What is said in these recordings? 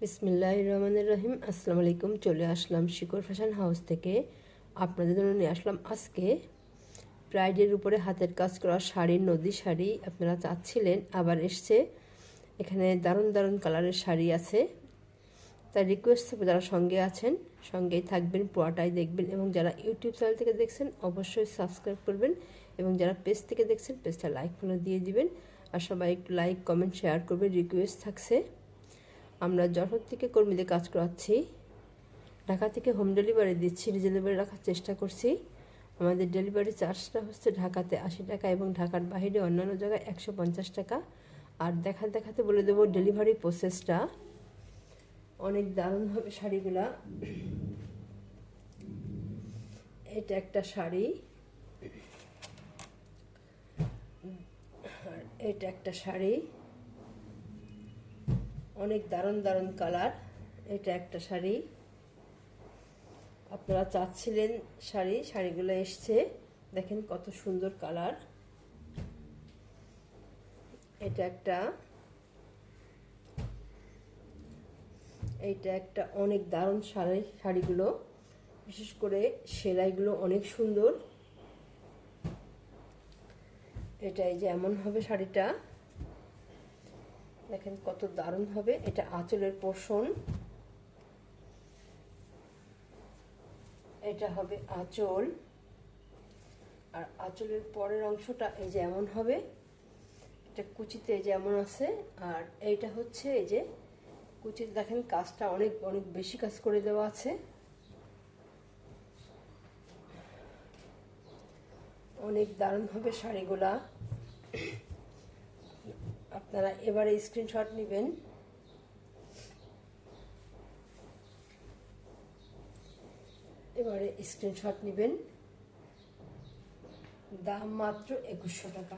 বিসমিল্লাহ রহমানুর রহিম। আসসালামু আলাইকুম। চলে আসলাম শিকর ফ্যাশন হাউস থেকে। আপনাদের জন্য নিয়ে আসলাম আজকে ব্রাইডের উপরে হাতের কাজ করা শাড়ি, নদী শাড়ি। আপনারা চাচ্ছিলেন, আবার এসছে। এখানে দারুণ দারুণ কালারের শাড়ি আছে। তার রিকোয়েস্ট থাকবে যারা সঙ্গে আছেন, সঙ্গেই থাকবেন, পুরাটাই দেখবেন এবং যারা ইউটিউব চ্যানেল থেকে দেখছেন, অবশ্যই সাবস্ক্রাইব করবেন এবং যারা পেজ থেকে দেখছেন পেজটা লাইক ফলো দিয়ে দিবেন। আর সবাই একটু লাইক কমেন্ট শেয়ার করবেন রিকোয়েস্ট থাকছে। আমরা যশোর থেকে কর্মীদের কাজ করাচ্ছি, ঢাকা থেকে হোম ডেলিভারি দিচ্ছি ডেলিভারি রাখার চেষ্টা করছি। আমাদের ডেলিভারি চার্জটা হচ্ছে ঢাকাতে আশি টাকা এবং ঢাকার বাইরে অন্যান্য জায়গায় একশো পঞ্চাশ টাকা। আর দেখা দেখাতে বলে দেবো ডেলিভারি প্রসেসটা অনেক দারুণভাবে শাড়িগুলা। এটা একটা শাড়ি। এটা একটা শাড়ি। অনেক দারুণ দারুণ কালার। এটা একটা শাড়ি। আপনারা চাচ্ছিলেন শাড়ি, শাড়িগুলো এসছে। দেখেন কত সুন্দর কালার। এটা একটা, এইটা একটা অনেক দারুণ শাড়ি, শাড়িগুলো। বিশেষ করে সেলাইগুলো অনেক সুন্দর। এটাই যে এমন হবে শাড়িটা। দেখেন কত দারুণ হবে। এটা আঁচলের পোষণ। এটা হবে আঁচল। আর আঁচলের পরের অংশটা এই যে এমন হবে। এটা কুচিতে যেমন আছে। আর এইটা হচ্ছে এই যে কুচিতে দেখেন কাজটা অনেক অনেক বেশি কাজ করে দেওয়া আছে। অনেক দারুণ হবে শাড়িগুলা। আপনারা এবারে স্ক্রিনশট নেবেন। এবারে স্ক্রিনশট নেবেন। দাম মাত্র একুশশো টাকা।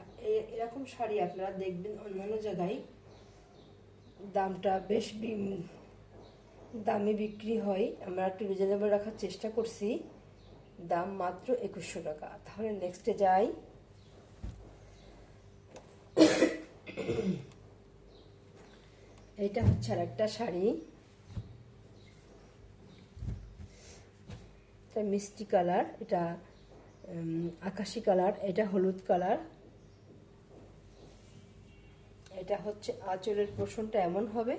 এরকম শাড়ি আপনারা দেখবেন অন্যান্য জায়গায়। দামটা বেশ দামে বিক্রি হয়। আমরা একটু রিজনেবল রাখার চেষ্টা করছি। দাম মাত্র একুশশো টাকা। তাহলে নেক্সটে যাই। এটা হচ্ছে আর একটা শাড়ি। এটা মিষ্টি কালার, এটা আকাশি কালার, এটা হলুদ কালার। এটা হচ্ছে আঁচলের পোষণটা এমন হবে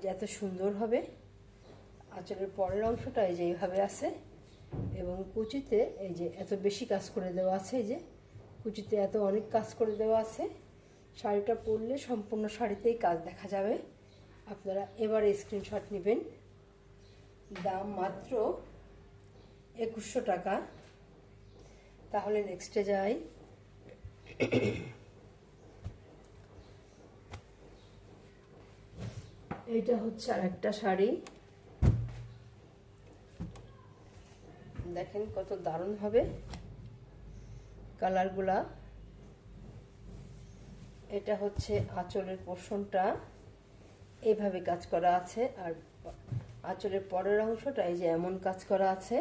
যে এত সুন্দর হবে। আঁচলের পরের অংশটা এই যে এইভাবে আছে, এবং কুচিতে এই যে এত বেশি কাজ করে দেওয়া আছে, এই যে কুচিতে এত অনেক কাজ করে দেওয়া আছে। শাড়িটা পরলে সম্পূর্ণ শাড়িতেই কাজ দেখা যাবে। আপনারা এবারে স্ক্রিনশট নেবেন। দাম মাত্র একুশশো টাকা। তাহলে নেক্সটে যাই। এইটা হচ্ছে আর একটা শাড়ি। দেখেন কত দারুণ হবে। কালারগুলা। এটা হচ্ছে আঁচলের পোষণটা এইভাবে কাজ করা আছে, আর আঁচলের পরের অংশটা এই যে এমন কাজ করা আছে।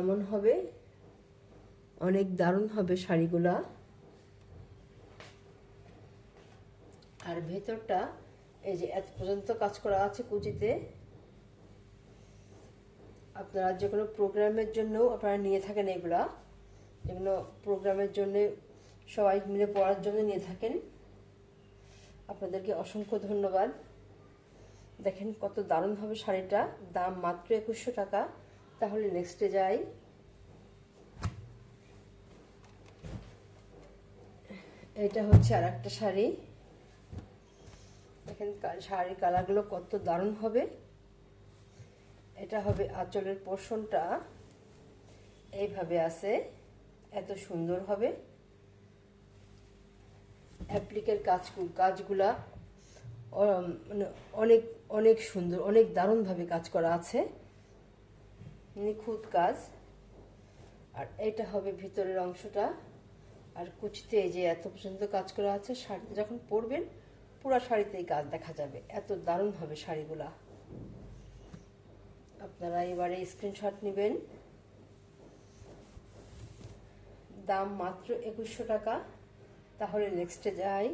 এমন হবে, অনেক দারুণ হবে শাড়িগুলা। আর ভেতরটা, এই যে এত পর্যন্ত কাজ করা আছে কুচিতে। আপনারা যে কোনো প্রোগ্রামের জন্যও আপনারা নিয়ে থাকেন এগুলা। যেগুলো প্রোগ্রামের জন্য সবাই মিলে পড়ার জন্য নিয়ে থাকেন। আপনাদেরকে অসংখ্য ধন্যবাদ। দেখেন কত দারুণ হবে শাড়িটা, দাম মাত্র একুশশো টাকা। তাহলে নেক্সটে যাই। এটা হচ্ছে আর একটা শাড়ি। দেখেন শাড়ির কালারগুলো কত দারুণ হবে। এটা হবে আঁচলের পোর্শনটা। এইভাবে আছে। এত সুন্দর হবে। অ্যাপ্লিকের কাজ কাজগুলা মানে অনেক অনেক সুন্দর, অনেক দারুণভাবে কাজ করা আছে। নিখুঁত কাজ। আর এটা হবে ভিতরের অংশটা। আর কুচিতে এই যে এত পর্যন্ত কাজ করা আছে, শাড়িতে যখন পরবেন, পুরো শাড়িতেই কাজ দেখা যাবে। এত দারুণ হবে শাড়িগুলা। আপনারা এবারে স্ক্রিনশট নেবেন। দাম মাত্র একুশশো টাকা। তাহলে নেক্সটে যাই।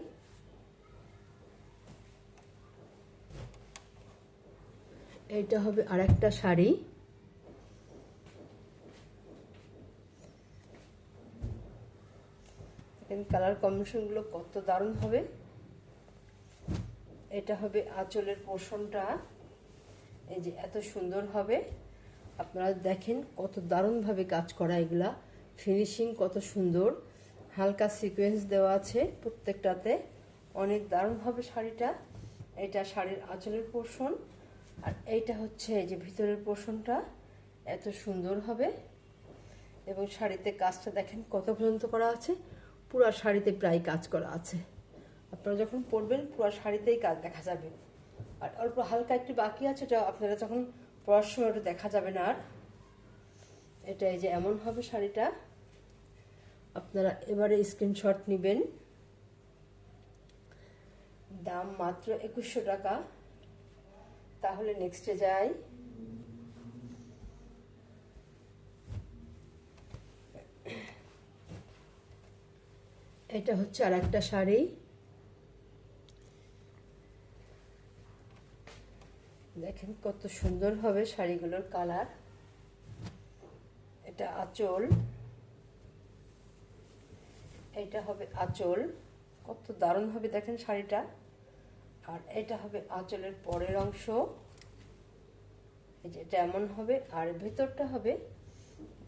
এইটা হবে আরেকটা শাড়ি। কালার কম্বিনেশনগুলো কত দারুণ হবে। এটা হবে আঁচলের পোষণটা। এই যে এত সুন্দর হবে। আপনারা দেখেন কত দারুণভাবে কাজ করা এগুলা। ফিনিশিং কত সুন্দর। হালকা সিকোয়েন্স দেওয়া আছে প্রত্যেকটাতে। অনেক দারুণভাবে শাড়িটা। এটা শাড়ির আঁচলের পোষণ আর এইটা হচ্ছে যে ভিতরের পোষণটা এত সুন্দর হবে। এবং শাড়িতে কাজটা দেখেন কত পর্যন্ত করা আছে। পুরো শাড়িতে প্রায় কাজ করা আছে। আপনারা যখন পরবেন, পুরো শাড়িতেই কাজ দেখা যাবে। আর অল্প হালকা একটু বাকি আছে, ওটা আপনারা যখন পড়ার সময় ওটা দেখা যাবে না আর। এটা এই যে এমন হবে শাড়িটা। আপনারা এবারে স্ক্রিনশট নেবেন। দাম মাত্র একুশশো টাকা। তাহলে নেক্সটে যাই। এটা হচ্ছে আর একটা শাড়ি। দেখেন কত সুন্দর হবে শাড়িগুলোর কালার। এটা আঁচল। এটা হবে আঁচল। কত দারুণ হবে দেখেন শাড়িটা। আর এটা হবে আঁচলের পরের অংশ। এই যে এটা এমন হবে। আর ভেতরটা হবে,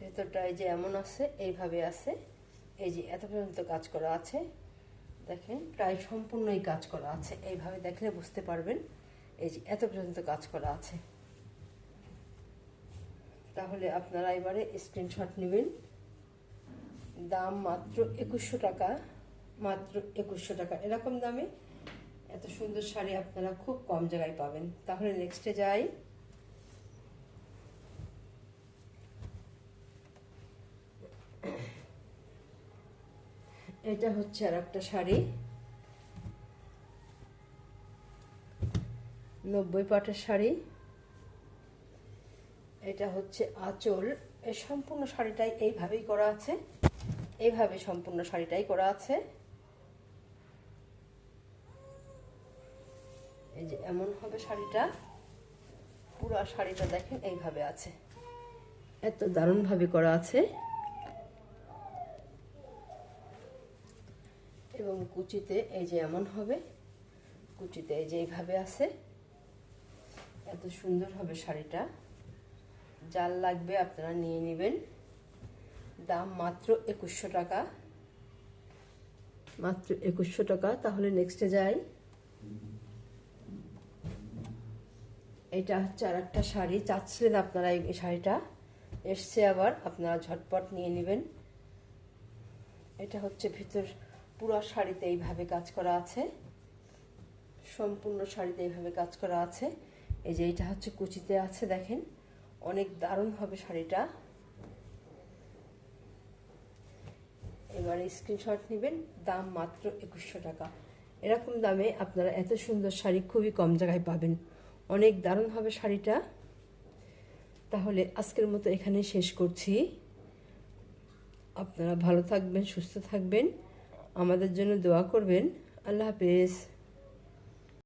ভেতরটা এই যে এমন আছে, এইভাবে আছে। এই যে এত পর্যন্ত কাজ করা আছে। দেখেন, প্রায় সম্পূর্ণই কাজ করা আছে। এইভাবে দেখলে বুঝতে পারবেন এই যে এত পর্যন্ত কাজ করা আছে। তাহলে আপনারা এবারে স্ক্রিনশট নেবেন। দাম মাত্র একুশশো টাকা, মাত্র একুশশো টাকা। এরকম দামে এত সুন্দর শাড়ি আপনারা খুব কম জায়গায় পাবেন। তাহলে নেক্সটে যাই। এটা হচ্ছে আর একটা শাড়ি। নব্বই পাটের শাড়ি। এটা হচ্ছে আঁচল। এই সম্পূর্ণ শাড়িটাই এইভাবেই করা আছে। এইভাবে সম্পূর্ণ শাড়িটাই করা আছে। এই যে এমন হবে শাড়িটা। পুরো শাড়িটা দেখেন এইভাবে আছে। এত দারুণভাবে করা আছে। এবং কুচিতে এই যে এমন হবে, কুচিতে এই যে এইভাবে আছে। এত সুন্দর হবে শাড়িটা। জাল লাগবে আপনারা নিয়ে নেবেন। দাম মাত্র একুশশো টাকা। মাত্র একুশশো টাকা, তাহলে নেক্সটে যাই। এটা হচ্ছে আর একটা শাড়ি। চাচ্ছিলেন আপনারা এই শাড়িটা? এসছে আবার, আপনারা ঝটপট নিয়ে নেবেন। এটা হচ্ছে ভিতর, পুরো শাড়িতে এইভাবে কাজ করা আছে। সম্পূর্ণ শাড়িতে এইভাবে কাজ করা আছে। এই যে এটা হচ্ছে কুচিতে আছে, দেখেন। অনেক দারুণ হবে শাড়িটা। এবারে স্ক্রিনশট নেবেন, দাম মাত্র একুশশো টাকা। এরকম দামে আপনারা এত সুন্দর শাড়ি খুবই কম জায়গায় পাবেন। অনেক দারুণ হবে শাড়িটা। তাহলে আজকের মতো এখানে শেষ করছি। আপনারা ভালো থাকবেন, সুস্থ থাকবেন। আমাদের জন্য দোয়া করবেন। আল্লাহ হাফেজ।